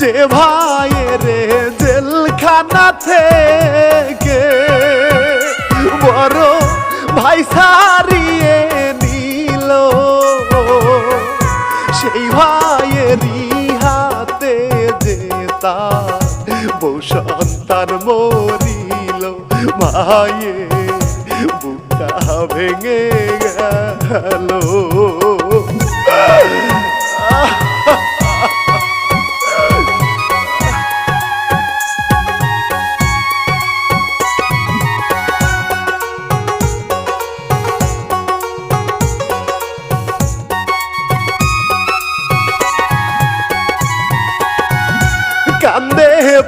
যে ভাইয়ের জেলখানা থেকে বড় ভাই সারিয়ে নিল। সেই ভাইয়েরই হাতে যে তার মরিল মায়ে বুকটা ভেঙে গেল।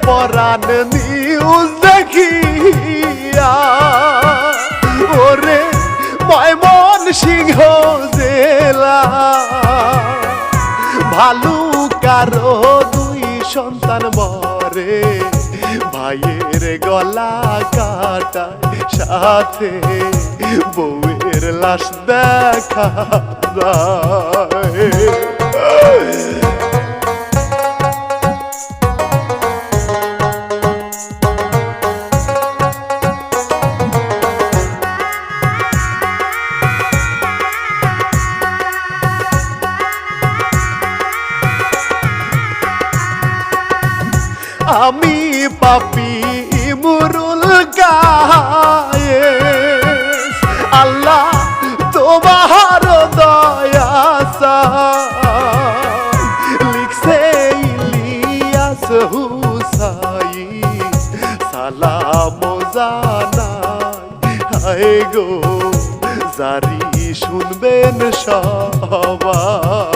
পরাণ নিউজ দেখিয়া, ওরে ময়মন সিংহ জেলা। ভালু কারও দুই সন্তান মরে, ভাইয়ের গলা কাটায় সাথে বউয়ের লাশ দেখা যায়। আমি পাপি মুরুল গায়ে। আল্লাহ তোমার দয়া লিখছে ইলিয়াস হুসাই সালাম জানাই। গো, জারি শুনবেন সবাই।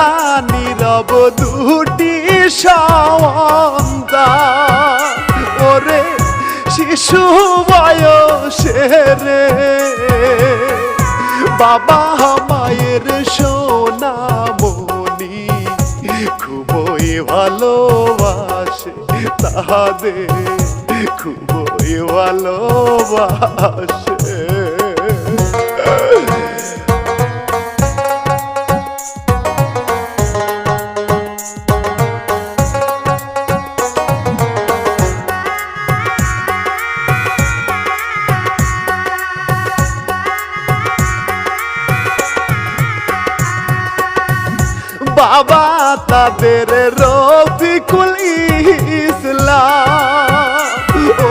রাইসা নীরব দুটি সন্তান ওরে, শিশু বয়সে বাবা মায়ের সোনামণি, খুবই ভালোবাসে তাহাদের। খুবই ভালোবাসে। বাবা তাদের রফিকুল ইসলাম।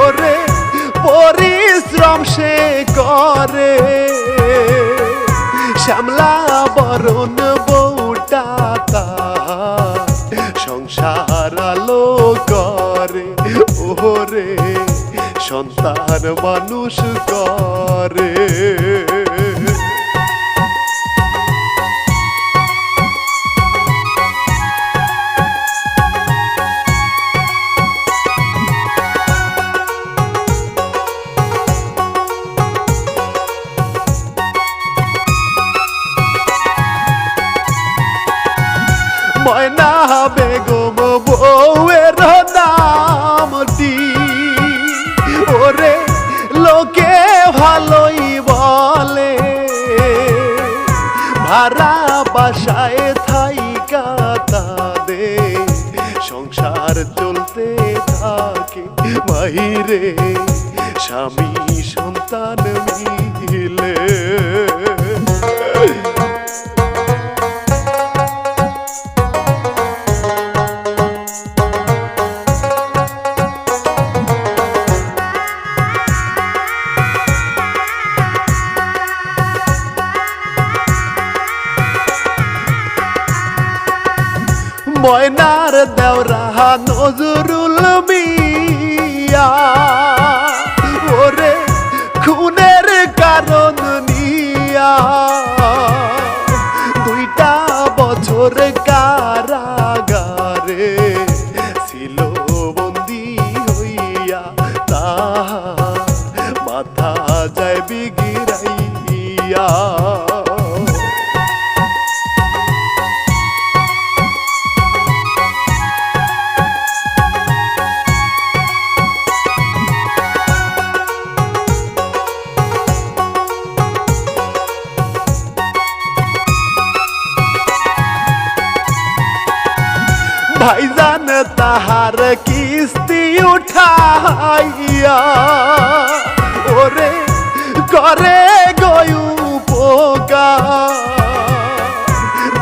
ওরে পরিশ্রম সে করে। শ্যামলা বরণ বউটা সংসার আলো করে। ওরে সন্তান মানুষ করে। থাইকা তাদের সংসার চলতে থাকে মাহিরে। স্বামী সন্তান মিলে। ময়নার দেওরা নজরুল মিয়া। ওরে খুনের কারণ নিয়া। দুইটা বছর কারাগারে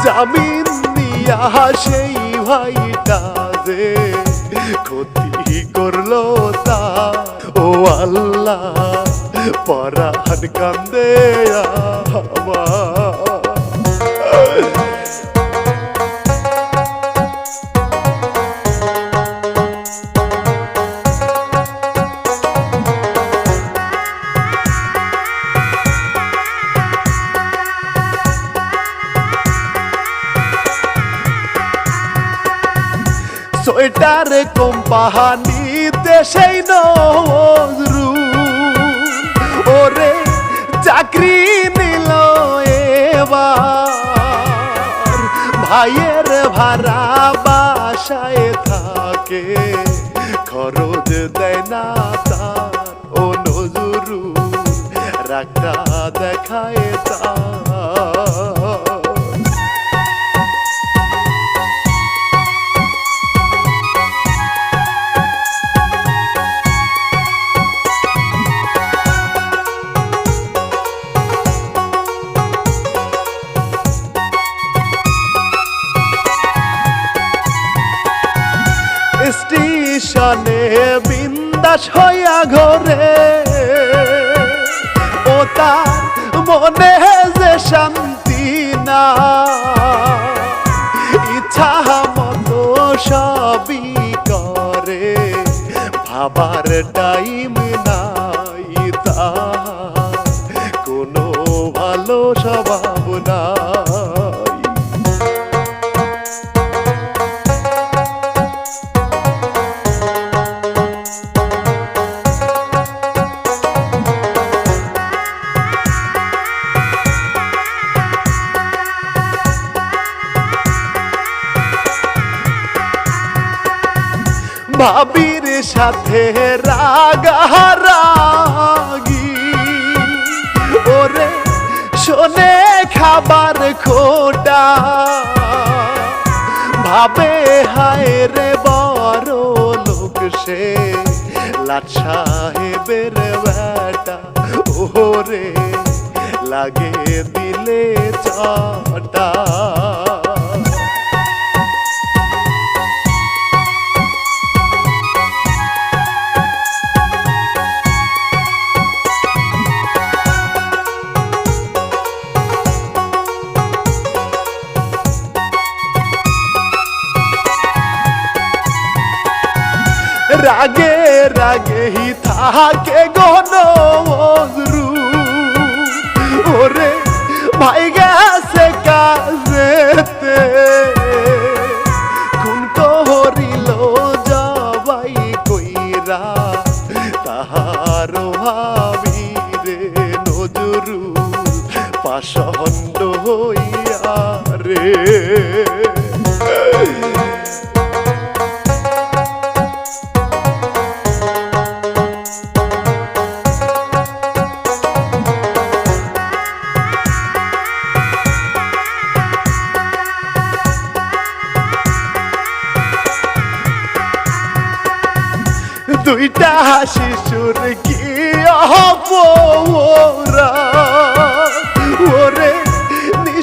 জামিন দিয়া সেই ভাইটা যে ক্ষতি করল তা। ও আল্লাহ পরাণ কান্দে আমার। সোয়েটার কোম্পানিতে সেই নজরু ওরে চাকরি নিল এবার, ভাইয়ের ভাড়া বাসায় থাকে, খরচ দেয় না তার ও নজরু রাগটা দেখায় তার। না। ইচ্ছা মতো সবই করে ভাবার টাইম ভাবির সাথে রাগারাগি ওরে, শোনে খাবার খোটা। ভাবে, হায় রে, বড় লোক সে। লাট সাহেবের বেটা, ওরে, লাগে দিলে চটা। হি থাকে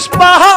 নিষ্পাপি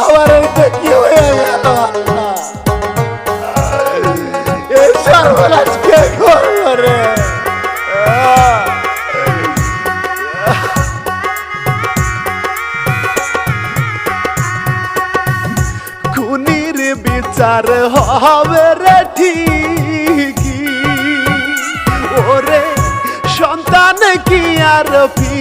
আমার এইটা কি হয়ে গেল। এই সর্বনাশ কে বিচার হবে রে ঠিকই। ওরে সন্তান কি আর ফিরে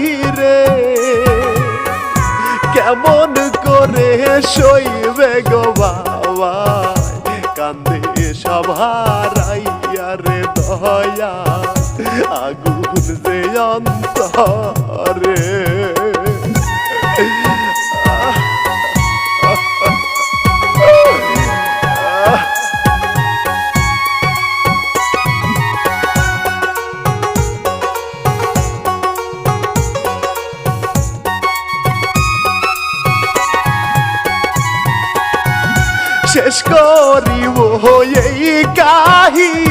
কেমন করে সইবে গো বাবা? কান্দে সভারাইয়া রে দয়া আগুন যে অন্তরে। এই কাহিনী